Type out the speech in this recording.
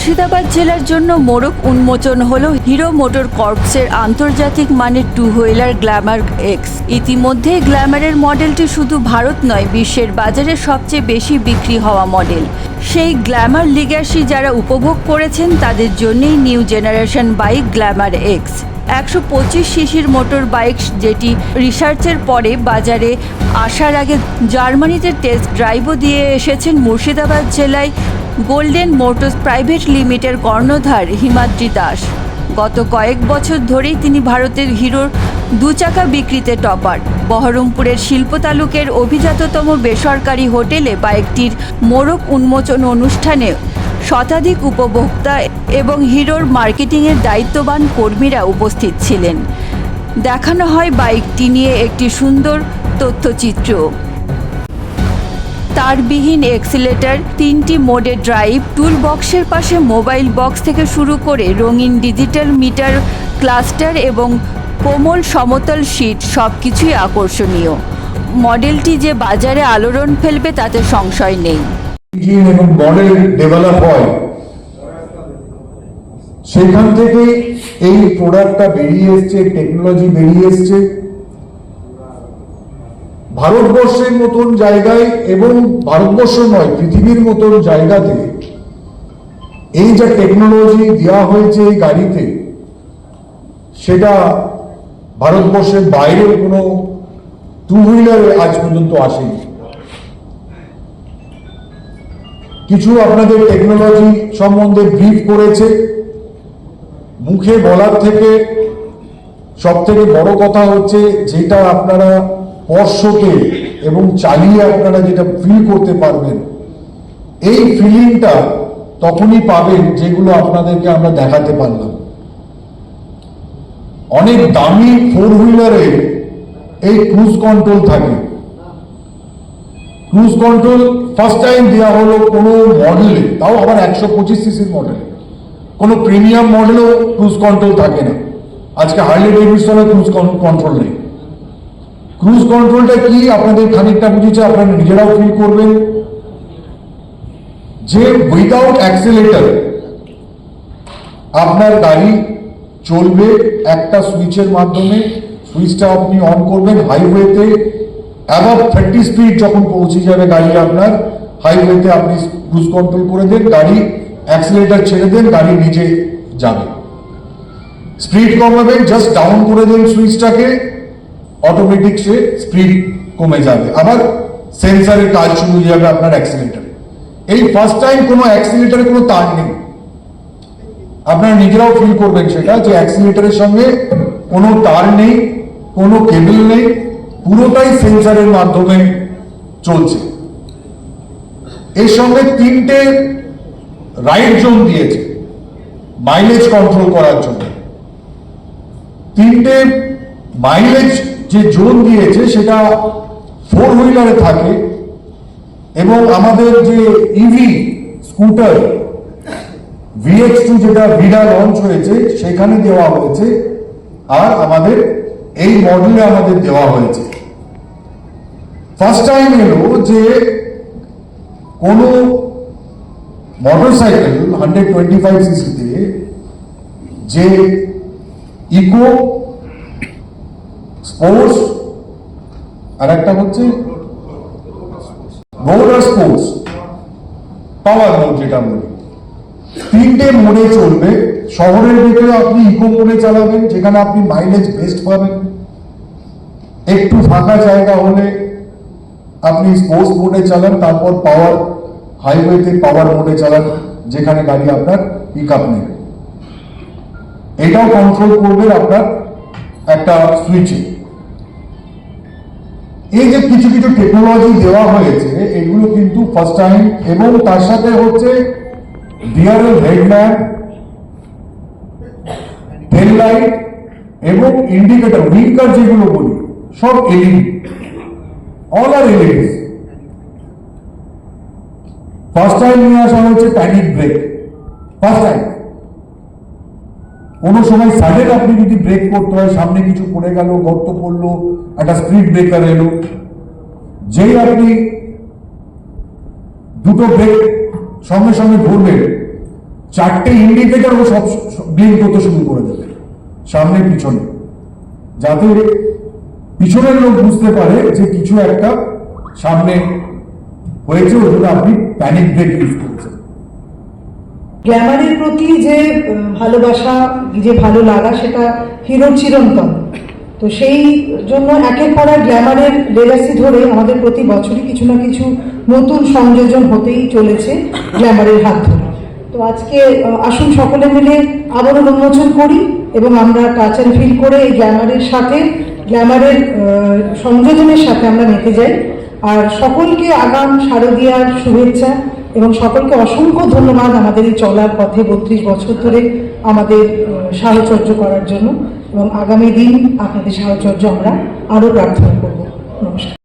মুর্শিদাবাদ জেলার জন্য মোড়ক উন্মোচন হল হিরো মোটর কর্পসের আন্তর্জাতিক মানের টু হুইলার গ্ল্যামার এক্স। ইতিমধ্যে গ্ল্যামারের মডেলটি শুধু ভারত নয়, বিশ্বের বাজারে সবচেয়ে বেশি বিক্রি হওয়া মডেল। সেই গ্ল্যামার লিগ্যাসি যারা উপভোগ করেছেন, তাদের জন্যই new generation bike Glamour X. একশো পঁচিশ সিসির মোটর বাইক যেটি রিসার্চের পরে বাজারে আসার আগে জার্মানিতে টেস্ট ড্রাইভও দিয়ে এসেছেন মুর্শিদাবাদ জেলায় গোল্ডেন মোটরস প্রাইভেট লিমিটেড কর্ণধার হিমাদ্রি দাস। গত কয়েক বছর ধরেই তিনি ভারতের হিরোর দু চাকা বিক্রিতে টপার। বহরমপুরের শিল্প তালুকের অভিজাততম বেসরকারি হোটেলে বাইকটির মোড়ক উন্মোচন অনুষ্ঠানে শতাধিক উপভোক্তা এবং হিরোর মার্কেটিংয়ের দায়িত্ববান কর্মীরা উপস্থিত ছিলেন। দেখানো হয় বাইকটি নিয়ে একটি সুন্দর তথ্যচিত্র। তারবিহীন এক্সিলেটর, তিনটি মোডে ড্রাইভ টুল বক্সের পাশে মোবাইল বক্স থেকে শুরু করে রঙিন ডিজিটাল মিটার, ক্লাস্টার এবং কোমল সমতল শীট সব কিছুই আকর্ষণীয়। মডেলটি যে বাজারে আলোড়ন ফেলবে তাতে সংশয় নেই। সেখান থেকে এই প্রোডাক্টটা বেরিয়ে এসছে টেকনোলজি বেরিয়ে এসছে। ভারতবর্ষের মতন জায়গায় এবং ভারতবর্ষ নয়, পৃথিবীর মতন জায়গাতে এই যে টেকনোলজি দেওয়া হয়েছে এই গাড়িতে, সেটা ভারতবর্ষের বাইরের কোনো টু হুইলারে আজ পর্যন্ত আসেনি। কিছু আপনাদের টেকনোলজি সম্বন্ধে ব্রিফ করেছে। মুখে বলার থেকে সব থেকে বড় কথা হচ্ছে, যেটা আপনারা স্পর্শতে এবং চালিয়ে আপনারা যেটা ফিল করতে পারবেন, এই ফিলিংটা তখনই পাবেন যেগুলো আপনাদেরকে আমরা দেখাতে পারলাম। অনেক দামি ফোর হুইলারে এই ক্রুজ কন্ট্রোল থাকে। ক্রুজ কন্ট্রোল ফার্স্ট টাইম দেওয়া হলো কোনো মডেলে তাও আবার একশো পঁচিশ সিসির মডেলে কোনো প্রিমিয়াম মডেলেও ক্রুজ কন্ট্রোল থাকে না। আজকে হার্লি ডেভিডসনে ক্রুজ কন্ট্রোল নেই। ক্রুজ কন্ট্রোলটা কি? আপনাদের খানিকটা বুঝেছে, আপনারা নিজেরাও ফিল করবেন। যে উইদাউট অ্যাক্সিলেটর আপনার গাড়ি চলবে একটা সুইচের মাধ্যমে সুইচটা আপনি অন করবেন হাইওয়েতে অ্যাবাভ থার্টি স্পিড যখন পৌঁছে যাবে গাড়ি আপনার হাইওয়েতে আপনি ক্রুজ কন্ট্রোল করে দেন, গাড়ি অ্যাক্সিলেটার ছেড়ে দেন, গাড়ি নিচে যাবে। স্পিড কমাবেন জাস্ট ডাউন করে দেন সুইচটাকে অটোমেটিক সে স্পিড কমে যাবে আবার সেন্সারের কাজ শুরু হয়ে যাবে আপনার অ্যাক্সিলেটারে এই ফার্স্ট টাইম কোনো অ্যাক্সিলেটারে কোনো তার নেই আপনারা নিজেরাও ফিল করবেন সেটা যে অ্যাক্সিলেটারের সঙ্গে কোনো তার নেই কোনো কেবল নেই পুরোটাই সেন্সারের মাধ্যমে চলছে এর সঙ্গে তিনটে রাইট জোন দিয়েছে মাইলেজ কন্ট্রোল করার জন্য তিনটে মাইলেজ যে জোন দিয়েছে, সেটা ফোর হুইলারে থাকে এবং আমাদের যে ইভি স্কুটার ভিএক্স টু যেটা ভিডা লঞ্চ হয়েছে, সেখানে দেওয়া হয়েছে আর আমাদের এই মডেলে আমাদের দেওয়া হয়েছে। ফার্স্ট টাইম এলো যে কোনো মোটরসাইকেল হান্ড্রেড টোয়েন্টি ফাইভ সিসিতে যে ইকো স্পোর্টস আর একটা হচ্ছে রোলার স্পোর্টস পাওয়ার মোড যেটা বলি। তিনটে মোডে চলবে। শহরের ভিতরে আপনি ইকো মোডে চালাবেন, যেখানে আপনি মাইলেজ বেস্ট পাবেন। একটু ফাঁকা জায়গা হলে আপনি স্পোর্টস মোডে চালান, তারপর পাওয়ার হাইওয়েতে পাওয়ার মোডে চালান, যেখানে গাড়ি আপনার পিক আপ নেবে। এটাও কন্ট্রোল করবেন আপনার একটা সুইচে এই যে কিছু কিছু টেকনোলজি দেওয়া হয়েছে, এগুলো কিন্তু ফার্স্ট টাইম এবং তার সাথে হচ্ছে ডিআরএল হেডল্যাম্প টেল লাইট এবং ইন্ডিকেটর উইঙ্কার যেগুলো বলি, সব LED all are LED first time নিয়ে আসা হয়েছে প্যানিক ব্রেক ফার্স্ট টাইম কোনো সময় সাডেন আপনি যদি ব্রেক করতে হয়, সামনে কিছু পড়ে গেল, গর্ত পড়ল, একটা স্পিড ব্রেকার এলো, যেই আপনি দুটো ব্রেক সঙ্গে সঙ্গে ধরবেন, চারটে ইন্ডিকেটর ও সব ব্লিঙ্ক করতে শুরু করে দেবে, সামনে, পিছনে। যাতে পিছনের লোক বুঝতে পারে যে কিছু একটা সামনে হয়েছে ওই আপনি প্যানিক ব্রেক ইউজ করছেন। গ্ল্যামারের প্রতি যে ভালোবাসা, যে ভালো লাগা, সেটা হিরোর চিরন্তন। তো সেই জন্য একের পর এক গ্ল্যামারের লেগাসি ধরে আমাদের প্রতি বছরই কিছু না কিছু নতুন সংযোজন হতেই চলেছে গ্ল্যামারের হাত ধরে। তো আজকে আসুন সকলে মিলে আবারও উন্মোচন করি এবং আমরা টাচ অ্যান্ড ফিল করে এই গ্ল্যামারের সাথে গ্ল্যামারের সংযোজনের সাথে আমরা মেতে যাই। আর সকলকে আগাম শারদীয়ার শুভেচ্ছা এবং সকলকে অসংখ্য ধন্যবাদ আমাদের এই চলার পথে বত্রিশ বছর ধরে আমাদের সাহচর্য করার জন্য এবং আগামী দিন আপনাদের সাহচর্য আমরা আরও প্রার্থনা করব। নমস্কার।